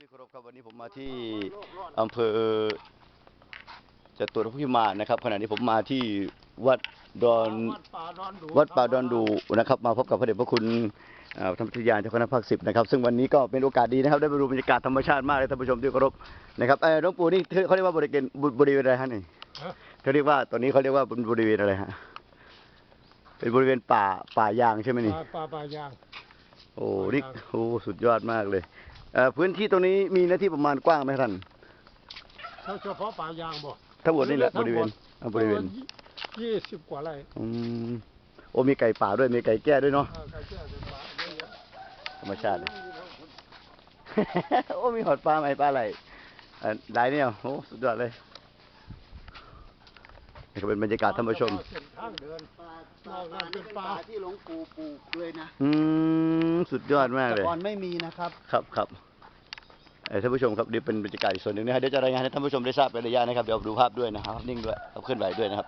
ที่เคารพครับวันนี้ผมมาที่อำเภอจตุรพิมานนะครับขณะนี้ผมมาที่วัดดอนวัดป่าดอนดูนะครับ มาพบกับพระเดชพระคุณเอ่อธรรมทยานเจ้าคณะภาคสิบนะครับ ซึ่งวันนี้ก็เป็นโอกาสดีนะครับ ได้ไปดูบรรยากาศธรรมชาติมากเลยท่านผู้ชมที่เคารพนะครับเออหลวงปู่นี่เขาเรียกว่าบริเวณบริเวณอะไรฮะนี่เขาเรียกว่าตอนนี้เขาเรียกว่าเป็นบริเวณอะไรฮะเป็นบริเวณป่าป่ายางใช่ไหมนี่ป่าป่ายาง โอ้นี่โอ้สุดยอดมากเลยเอ่อพื้นที่ตรงนี้มีเนื้อที่ประมาณกว้างไหมท่านถ้าเฉพาะป่ายางบ่ทั้งหมดนี่แหละบทั้งริเวหมณดอ่าบริเวณยี่สิบกว่าไร่อืมโอ้มีไก่ป่าด้วยมีไก่แก้ด้วยเนาะเออใครเชื่อเป็นป่าเยอะแยะธรรมชาติโอ้มีหอดปลาไหมปลาอะไรอ่าได้เนี่ยโอ้สุดยอดเลยนี่ก็เป็นบรรยากาศท่านผู้ชม เส้นทางเดินป่าป่าป่านี่เป็นป่า ที่หลวงปู่ปลูกเลยนะ อืม สุดยอดมากแต่เลย ก่อนไม่มีนะครับ ครับครับเอ่อท่านผู้ชมครับนี่เป็นบรรยากาศอีกส่วนหนึ่งนะครับเดี๋ยวจะรายงานให้ท่านผู้ชมได้ทราบเป็นระยะนะครับเดี๋ยวดูภาพด้วยนะครับนิ่งด้วยเอาเคลื่อนไหวด้วยนะครับ